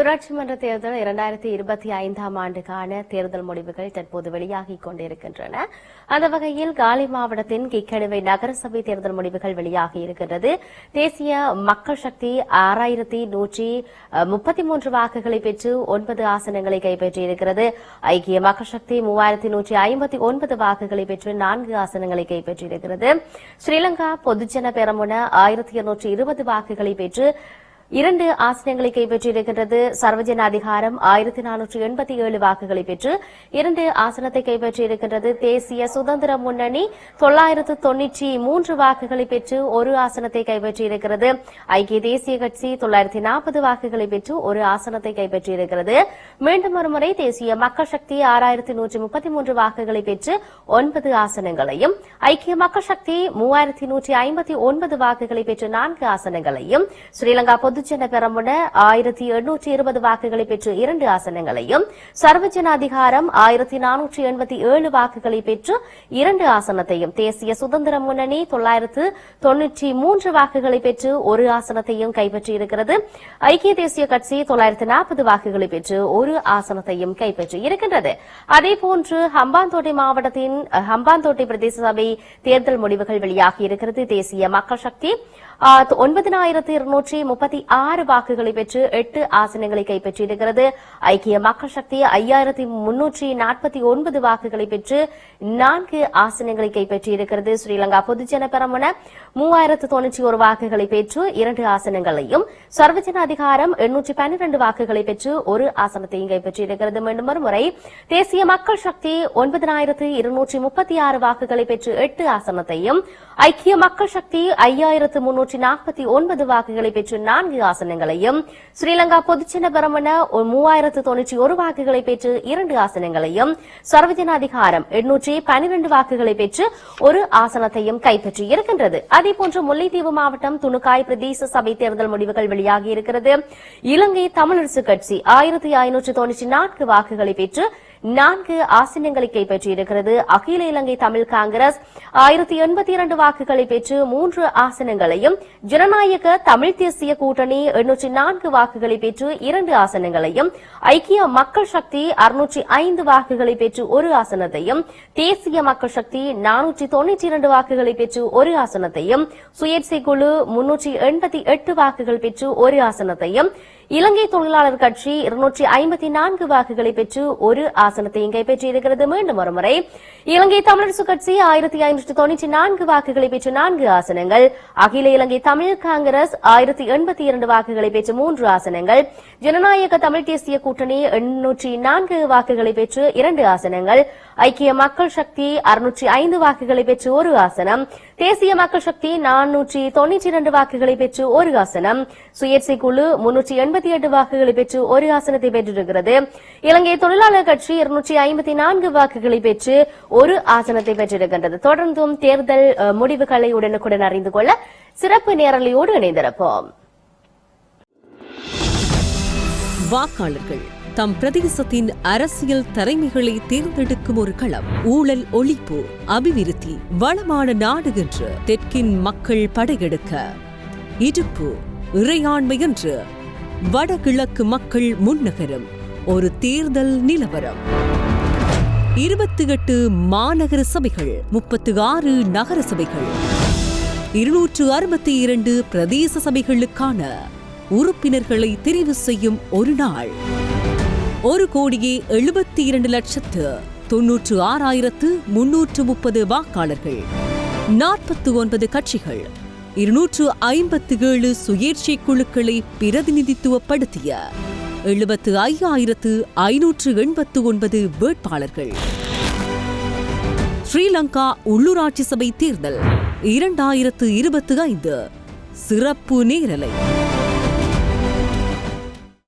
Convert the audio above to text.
உள்ளூராட்சி மன்ற தேர்தல் இரண்டாயிரத்தி இருபத்தி ஐந்தாம் ஆண்டுக்கான தேர்தல் முடிவுகள் தற்போது வெளியாகிக் கொண்டிருக்கின்றன. அந்த வகையில் காலி மாவட்டத்தின் கிக்கடுவை நகரசபை தேர்தல் முடிவுகள் வெளியாகி இருக்கின்றது. தேசிய மக்கள் சக்தி ஆறாயிரத்தி நூற்றி முப்பத்தி மூன்று வாக்குகளை பெற்று ஒன்பது ஆசனங்களை கைப்பற்றியிருக்கிறது. ஐக்கிய மக்கள் சக்தி மூவாயிரத்தி நூற்றி ஐம்பத்தி ஒன்பது வாக்குகளை பெற்று நான்கு ஆசனங்களை கைப்பற்றியிருக்கிறது. ஸ்ரீலங்கா பொதுஜன பெரமுன ஆயிரத்தி இருநூற்றி இருபது வாக்குகளை பெற்று இரண்டு ஆசனங்களை கைப்பற்றியிருக்கின்றது. சர்வஜன அதிகாரம் ஆயிரத்தி நானூற்று எண்பத்தி ஏழு வாக்குகளை பெற்று இரண்டு ஆசனத்தை கைப்பற்றியிருக்கின்றது. தேசிய சுதந்திர முன்னணி தொள்ளாயிரத்து தொன்னூற்றி மூன்று வாக்குகளை பெற்று ஒரு ஆசனத்தை கைப்பற்றியிருக்கிறது. ஐக்கிய தேசிய கட்சி தொள்ளாயிரத்தி நாற்பது வாக்குகளை பெற்று ஒரு ஆசனத்தை கைப்பற்றியிருக்கிறது. மீண்டும் ஒருமுறை தேசிய மக்கள் சக்தி ஆறாயிரத்தி நூற்றி முப்பத்தி மூன்று வாக்குகளை பெற்று ஒன்பது ஆசனங்களையும் ஐக்கிய மக்கள் சக்தி மூவாயிரத்தி நூற்றி ஐம்பத்தி ஒன்பது வாக்குகளை பெற்று நான்கு ஆசனங்களையும் ஸ்ரீலங்கா பொது பொதுஜன பெரமுன ஆயிரத்தி எண்ணூற்றி இருபது வாக்குகளை பெற்று இரண்டு ஆசனங்களையும் சர்வஜன அதிகாரம் ஆயிரத்தி நானூற்றி எண்பத்தி ஏழு வாக்குகளை பெற்று இரண்டு ஆசனத்தையும் தேசிய சுதந்திர முன்னணி தொள்ளாயிரத்து தொன்னூற்றி மூன்று வாக்குகளை பெற்று ஒரு ஆசனத்தையும் கைப்பற்றியிருக்கிறது. ஐக்கிய தேசிய கட்சி தொள்ளாயிரத்து நாற்பது வாக்குகளை பெற்று ஒரு ஆசனத்தையும் கைப்பற்றியிருக்கின்றது. அதேபோன்று ஹம்பாந்தோட்டை மாவட்டத்தின் ஹம்பாந்தோட்டை பிரதேச சபை தேர்தல் முடிவுகள் வெளியாகி இருக்கிறது தேசிய மக்கள் சக்தி ஒன்பதினாயிரத்து இருநூற்றி முப்பத்தி ஆறு வாக்குகளை பெற்று எட்டு ஆசனங்களை கைப்பற்றியிருக்கிறது. ஐக்கிய மக்கள் சக்தி ஐயாயிரத்தி முன்னூற்றி நாற்பத்தி ஒன்பது வாக்குகளை பெற்று நான்கு ஆசனங்களை கைப்பற்றியிருக்கிறது. ஸ்ரீலங்கா பொதுஜன பெரமுன மூவாயிரத்து தொன்னூற்றி ஒரு வாக்குகளை பெற்று இரண்டு ஆசனங்களையும் சர்வஜன அதிகாரம் எண்ணூற்றி பன்னிரண்டு வாக்குகளை பெற்று ஒரு ஆசனத்தையும் கைப்பற்றியிருக்கிறது. மீண்டும் ஒரு முறை தேசிய மக்கள் சக்தி ஒன்பதனாயிரத்து இருநூற்றி முப்பத்தி ஆறு வாக்குகளை பெற்று எட்டு ஆசனத்தையும் ஐக்கிய மக்கள் சக்தி ஐயாயிரத்து முன்னூற்றி நாற்பத்தி ஒன்பது வாக்குகளை பெற்று நான்கு ஆசனங்களையும் ஸ்ரீலங்கா பொதுச்சின்ன பெரமன மூவாயிரத்து தொன்னூற்றி ஒரு வாக்குகளை பெற்று இரண்டு ஆசனங்களையும் சர்வஜன அதிகாரம் எண்ணூற்றி பனிரெண்டு வாக்குகளை பெற்று ஒரு ஆசனத்தையும் கைப்பற்றி இருக்கின்றது. அதேபோன்று முல்லைத்தீவு மாவட்டம் துணுக்காய் பிரதேச சபை தேர்தல் முடிவுகள் வெளியாகி இருக்கிறது. இலங்கை தமிழரசு கட்சி ஆயிரத்தி ஐநூற்று தொன்னூற்றி நான்கு வாக்குகளை பெற்று நான்கு ஆசனங்களை கைப்பற்றியிருக்கிறது. அகில இலங்கை தமிழ் காங்கிரஸ் ஆயிரத்தி எண்பத்தி இரண்டு வாக்குகளை பெற்று மூன்று ஆசனங்களையும் ஜனநாயக தமிழ் தேசிய கூட்டணி எண்ணூற்றி நான்கு வாக்குகளை பெற்று இரண்டு ஆசனங்களையும் ஐக்கிய மக்கள் சக்தி அறுநூற்றி ஐந்து வாக்குகளை பெற்று ஒரு ஆசனத்தையும் தேசிய மக்கள் சக்தி நானூற்றி தொன்னூற்றி இரண்டு வாக்குகளை பெற்று ஒரு ஆசனத்தையும் சுயேட்சை குழு முன்னூற்றி எண்பத்தி எட்டு வாக்குகள் பெற்று ஒரு ஆசனத்தையும் இலங்கை தொழிலாளர் கட்சி இருநூற்றி ஐம்பத்தி நான்கு வாக்குகளை பெற்று ஒரு ஆசனத்தையும் கைப்பற்றியிருக்கிறது மீண்டும் ஒருமுறை இலங்கை தமிழரசு கட்சி ஆயிரத்தி ஐநூற்று தொன்னூற்றி நான்கு வாக்குகளை பெற்று நான்கு ஆசனங்கள். அகில இலங்கை தமிழ் காங்கிரஸ் ஆயிரத்தி எண்பத்தி இரண்டு வாக்குகளை பெற்று மூன்று ஆசனங்கள். ஜனநாயக தமிழ் தேசிய கூட்டணி எண்ணூற்றி நான்கு வாக்குகளை பெற்று இரண்டு ஆசனங்கள். ஐக்கிய மக்கள் சக்தி அறுநூற்றி ஐந்து வாக்குகளை பெற்று ஒரு ஆசனம். தேசிய மக்கள் சக்தி நானூற்றி தொன்னூற்றி இரண்டு வாக்குகளை பெற்று ஒரு ஆசனம். சுயேட்சை குழு முன்னூற்றி ஐம்பத்தி எட்டு வாக்குகளை பெற்று ஒரு ஆசனத்தை பெற்றிருக்கிறது. இலங்கை தொழிலாளர் கட்சி இருநூற்றி ஐம்பத்தி நான்கு வாக்குகளை பெற்று ஒரு ஆசனத்தை பெற்றிருக்கின்றது. தொடர்ந்தும் தேர்தல் முடிவுகளை உடனுக்குடன் அறிந்து கொள்ள சிறப்பு நேரலையோடு இணைந்திருப்போம். வாக்காளர்கள் தம் பிரதேசத்தின் அரசியல் தலைமைகளை தேர்ந்தெடுக்கும் ஒரு களம் ஊழல் ஒழிப்பு அபிவிருத்தி வளமான நாடு என்று தெற்கின் மக்கள் படையெடுக்க. இடுப்பு இறையாண்மை என்று வடகிழக்கு மக்கள் முன்னகரும் ஒரு தேர்தல் நிலவரம். இருபத்தி எட்டு மாநகர சபைகள் முப்பத்து ஆறு நகர சபைகள். இருநூற்று அறுபத்தி இரண்டு பிரதேச சபைகளுக்கான உறுப்பினர்களை தெரிவு செய்யும் ஒரு நாள். ஒரு கோடியே எழுபத்தி இரண்டு லட்சத்து தொன்னூற்று ஆறாயிரத்து முன்னூற்று முப்பது வாக்காளர்கள். நாற்பத்து ஒன்பது கட்சிகள் இருநூற்று ஐம்பத்து ஏழு சுயேட்சை குழுக்களை பிரதிநிதித்துவப்படுத்திய எழுபத்து ஐயாயிரத்து ஐநூற்று எண்பத்து ஒன்பது வேட்பாளர்கள். ஸ்ரீலங்கா உள்ளூராட்சி சபை தேர்தல் இரண்டாயிரத்து இருபத்தி ஐந்து சிறப்பு நேரலை.